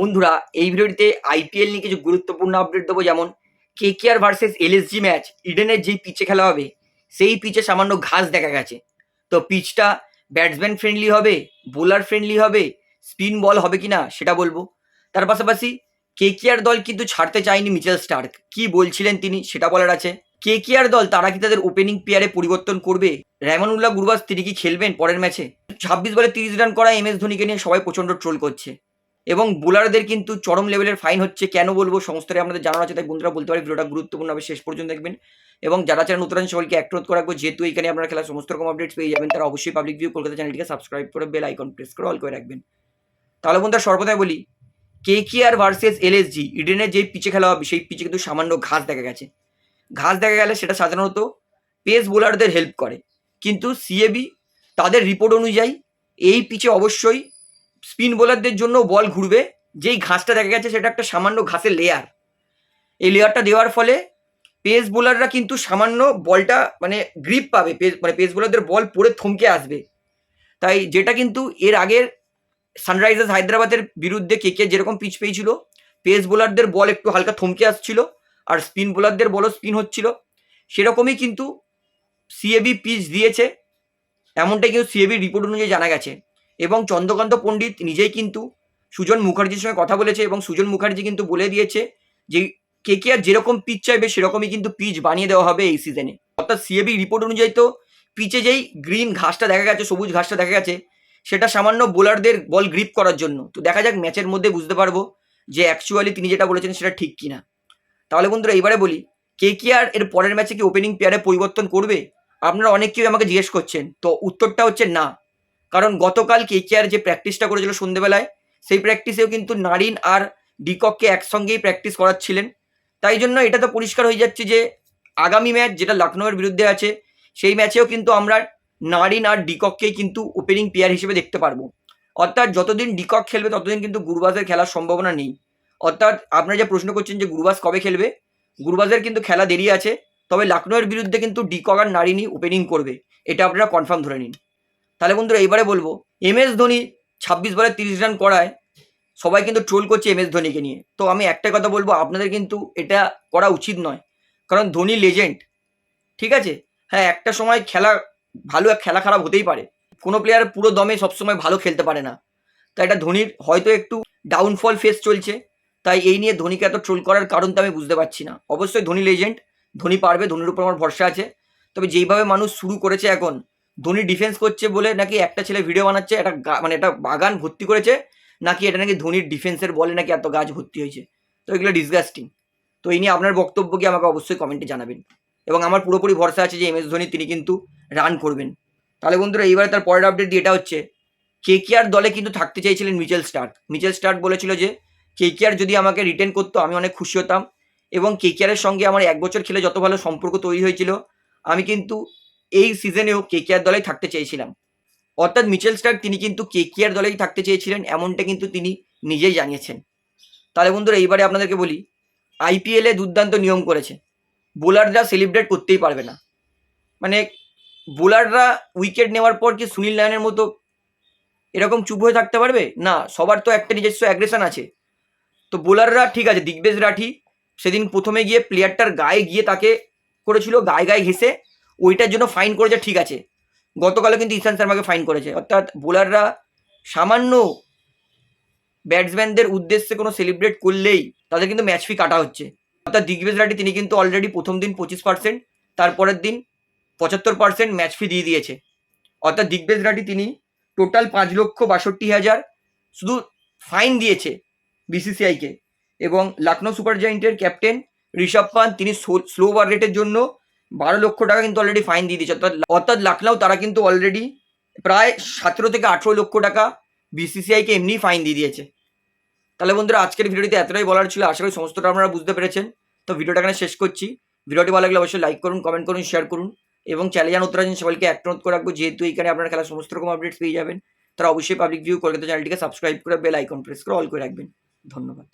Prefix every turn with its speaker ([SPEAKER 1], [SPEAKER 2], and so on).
[SPEAKER 1] বন্ধুরা, এই ভিডিওটিতে আইপিএল নিয়ে কিছু গুরুত্বপূর্ণ আপডেট দেবো। যেমন K K R versus LSG match ইডেনের যেই পিচে খেলা হবে, সেই পিচে সামান্য ঘাস দেখা গেছে। তো পিচটা ব্যাটসম্যান ফ্রেন্ডলি হবে বোলার ফ্রেন্ডলি হবে স্পিন বল হবে কি না সেটা বলব। তার পাশাপাশি কে কে আর দল কিন্তু ছাড়তে চায়নি মিচেল স্টার্ক। কি বলছিলেন তিনি সেটা বলার আছে। কে কে আর দল, তারা কি তাদের ওপেনিং পেয়ারে পরিবর্তন করবে? রেমানুল্লাহ গুরবাস তিনি কি খেলবেন পরের ম্যাচে ছাব্বিশ বলে তিরিশ রান করা এম এস ধোনিকে নিয়ে সবাই প্রচণ্ড ট্রোল করছে। এবং বোলারদের কিন্তু চরম লেভেলের ফাইন হচ্ছে। কেন বলব? সমস্তটাই আপনাদের জানানো আছে, তাই বন্ধুরা বলতে পারি, ভিডিওটা গুরুত্বপূর্ণ হবে শেষ পর্যন্ত দেখবেন। এবং যারা চ্যানেল নতুন সবাইকে অ্যাক্ট করে রাখব। যেহেতু এখানে আপনারা খেলা সমস্ত রকম আপডেটস পেয়ে যাবেন, তারা অবশ্যই পাবলিক ভিউ কলকাতা চ্যানেলটিকে সাবস্ক্রাইব করে বেল আইকন প্রেস করে অল করে রাখবেন। তাহলে বন্ধুরা সর্বদাই বলি কে কে আর ভার্সেস এলএসজি ইডেনের যে পিচে খেলা হবে, সেই পিচে কিন্তু সামান্য ঘাস দেখা গেছে। ঘাস দেখা গেলে সেটা সাধারণত পেস বোলারদের হেল্প করে। কিন্তু সিএবি তাদের রিপোর্ট অনুযায়ী এই পিচে অবশ্যই স্পিন বোলারদের জন্য বল ঘুরবে। যেই ঘাসটা দেখা গেছে সেটা একটা সামান্য ঘাসের লেয়ার এই লেয়ারটা দেওয়ার ফলে পেস বোলাররা কিন্তু সামান্য বলটা মানে গ্রিপ পাবে। মানে পেস বোলারদের বল পড়ে থমকে আসবে। তাই যেটা কিন্তু এর আগের সানরাইজার্স হায়দ্রাবাদের বিরুদ্ধে কে কে যেরকম পিচ পেয়েছিল পেস বোলারদের বল একটু হালকা থমকে আসছিল আর স্পিন বোলারদের বলও স্পিন হচ্ছিল। সেরকমই কিন্তু সিএবি পিচ দিয়েছে। এমনটাই কিন্তু সিএবি রিপোর্ট অনুযায়ী জানা গেছে। এবং চন্দ্রকান্ত পণ্ডিত নিজেই কিন্তু সুজন মুখার্জির সঙ্গে কথা বলেছে এবং সুজন মুখার্জি কিন্তু বলে দিয়েছে যে কে কে আর যেরকম পিচ চাইবে সেরকমই কিন্তু পিচ বানিয়ে দেওয়া হবে এই সিজনে অর্থাৎ সিএবি রিপোর্ট অনুযায়ী তো পিচে যেই গ্রিন ঘাসটা দেখা গেছে, সবুজ ঘাসটা দেখা গেছে, সেটা সামান্য বোলারদের বল গ্রিপ করার জন্য। তো দেখা যাক ম্যাচের মধ্যে বুঝতে পারব যে অ্যাকচুয়ালি তিনি যেটা বলেছেন সেটা ঠিক কিনা। তাহলে বন্ধুরা এবারে বলি, কে কে আর এর পরের ম্যাচে কি ওপেনিং পেয়ারে পরিবর্তন করবে? আপনারা অনেক কেউ আমাকে জিজ্ঞেস করছেন, তো উত্তরটা হচ্ছে না। কারণ গতকাল কে কে আর যে প্র্যাকটিসটা করেছিল সন্ধেবেলায়, সেই প্র্যাকটিসেও কিন্তু নারিন আর ডিকককে একসঙ্গেই প্র্যাকটিস করাচ্ছিলেন। তাই জন্য এটা তো পরিষ্কার হয়ে যাচ্ছে যে, আগামী ম্যাচ যেটা লখনৌয়ের বিরুদ্ধে আছে, সেই ম্যাচেও কিন্তু আমরা নারিন আর ডিকককেই কিন্তু ওপেনিং প্লেয়ার হিসেবে দেখতে পারব। অর্থাৎ যতদিন ডিকক খেলবে, ততদিন কিন্তু গুরবাজের খেলার সম্ভাবনা নেই। অর্থাৎ আপনারা যে প্রশ্ন করছেন যে গুরবাজ কবে খেলবে গুরবাজের কিন্তু খেলা দেরি আছে, তবে লখনৌয়ের বিরুদ্ধে কিন্তু ডিকক আর নারিনই ওপেনিং করবে। এটা আপনারা কনফার্ম ধরে নিন। তাহলে বন্ধুরা এবারে বলব এম এস ধোনি ছাব্বিশ বলে তিরিশ রান করায়, সবাই কিন্তু ট্রোল করছে এম এস ধোনিকে নিয়ে। তো আমি একটা কথা বলব, আপনাদের কিন্তু এটা করা উচিত নয়। কারণ ধোনি লেজেন্ড ঠিক আছে? হ্যাঁ একটা সময় খেলা ভালো এক খেলা খারাপ হতেই পারে। কোনো প্লেয়ার পুরো দমে সবসময় ভালো খেলতে পারে না। তাই এটা ধোনির হয়তো একটু ডাউনফল ফেস চলছে। তাই এই নিয়ে ধোনিকে এত ট্রোল করার কারণ তো আমি বুঝতে পারছি না। অবশ্যই ধোনি লেজেন্ড ধোনি পারবে, ধোনির উপর আমার ভরসা আছে। তবে যেইভাবে মানুষ শুরু করেছে এখন ধোনি ডিফেন্স করছে বলে নাকি একটা ছেলে ভিডিও বানাচ্ছে, একটা মানে একটা বাগান ভর্তি করেছে, নাকি এটা নাকি ধোনির ডিফেন্সের বলে নাকি এত গাছ ভর্তি হয়েছে? তো এগুলো ডিসগাস্টিং তো এই নিয়ে আপনার বক্তব্য কি আমাকে অবশ্যই কমেন্টে জানাবেন। এবং আমার পুরোপুরি ভরসা আছে যে এম এস ধোনি তিনি কিন্তু রান করবেন। তাহলে বন্ধুরা, এইবারে তার পরের আপডেট দিয়ে এটা হচ্ছে কে কেআর দলে কিন্তু থাকতে চাইছিলেন মিচেল স্টার্ক মিচেল স্টার্ক বলেছিল যে কে কেআর যদি আমাকে রিটেন করতো, আমি অনেক খুশি হতাম। এবং কে কেআরের সঙ্গে আমার এক বছর খেলে যত ভালো সম্পর্ক তৈরি হয়েছিল, আমি কিন্তু এই সিজনেও কে কেআর দলেই থাকতে চেয়েছিলাম। অর্থাৎ মিচেল স্টার্ক তিনি কিন্তু কে কেআর দলেই থাকতে চেয়েছিলেন, এমনটা কিন্তু তিনি নিজেই জানিয়েছেন। তাহলে বন্ধুরা, এইবারে আপনাদেরকে বলি আইপিএলে দুর্দান্ত নিয়ম করেছে। বোলাররা সেলিব্রেট করতেই পারবে না। মানে বোলাররা উইকেট নেওয়ার পর কি সুনীল নারায়ণের মতো এরকম চুপ হয়ে থাকতে পারবে? না, সবার তো একটা নিজস্ব অ্যাগ্রেশন আছে। তো বোলাররা, ঠিক আছে, দিগ্বেজ রাঠি সেদিন প্রথমে গিয়ে প্লেয়ারটার গায়ে গিয়ে তাকে করেছিল, গায়ে গায়ে ঘেসে ওইটার জন্য ফাইন করেছে, ঠিক আছে। গতকালও কিন্তু ঈশান শর্মাকে ফাইন করেছে। অর্থাৎ বোলাররা সামান্য ব্যাটসম্যানদের উদ্দেশ্যে কোনো সেলিব্রেট করলেই তাদের কিন্তু ম্যাচ ফি কাটা হচ্ছে। অর্থাৎ দিগ্বেজ রাঠি, তিনি কিন্তু অলরেডি প্রথম দিন পঁচিশ পার্সেন্ট তারপরের দিন পঁচাত্তর পার্সেন্ট ম্যাচ ফি দিয়ে দিয়েছে। অর্থাৎ দিগ্বেজ রাঠি, তিনি টোটাল পাঁচ লক্ষ বাষট্টি হাজার শুধু ফাইন দিয়েছে বিসিসিআইকে এবং লখনৌ সুপার জায়েন্টের ক্যাপ্টেন ঋষভ পান্ত তিনি স্লো ওভার রেটের জন্য বারো লক্ষ টাকা কিন্তু অলরেডি ফাইন দিয়ে দিয়েছে। অর্থাৎ অর্থাৎ লখনৌ তারা কিন্তু অলরেডি প্রায় সতেরো থেকে আঠেরো লক্ষ টাকা বিসিসিআইকে এমনি ফাইন দিয়ে দিয়েছে। তাহলে বন্ধুরা, আজকের ভিডিওটিতে এতটাই বলার ছিল। আশা করি সমস্তটা আপনারা বুঝতে পেরেছেন। তো ভিডিওটা এখানে শেষ করছি। ভিডিওটি ভালো লাগলে অবশ্যই লাইক করুন কমেন্ট করুন শেয়ার করুন এবং চ্যানেল জান উত্তরাজন সবাইকে অনুরোধ করে রাখব, যেহেতু এখানে আপনারা খেলার সমস্ত রকম আপডেটস পেয়ে যাবেন, তারা অবশ্যই পাবলিক ভিউ কলকাতা চ্যানেলটিকে সাবস্ক্রাইব করে বেল আইকন প্রেস করে অল করে রাখবেন। ধন্যবাদ।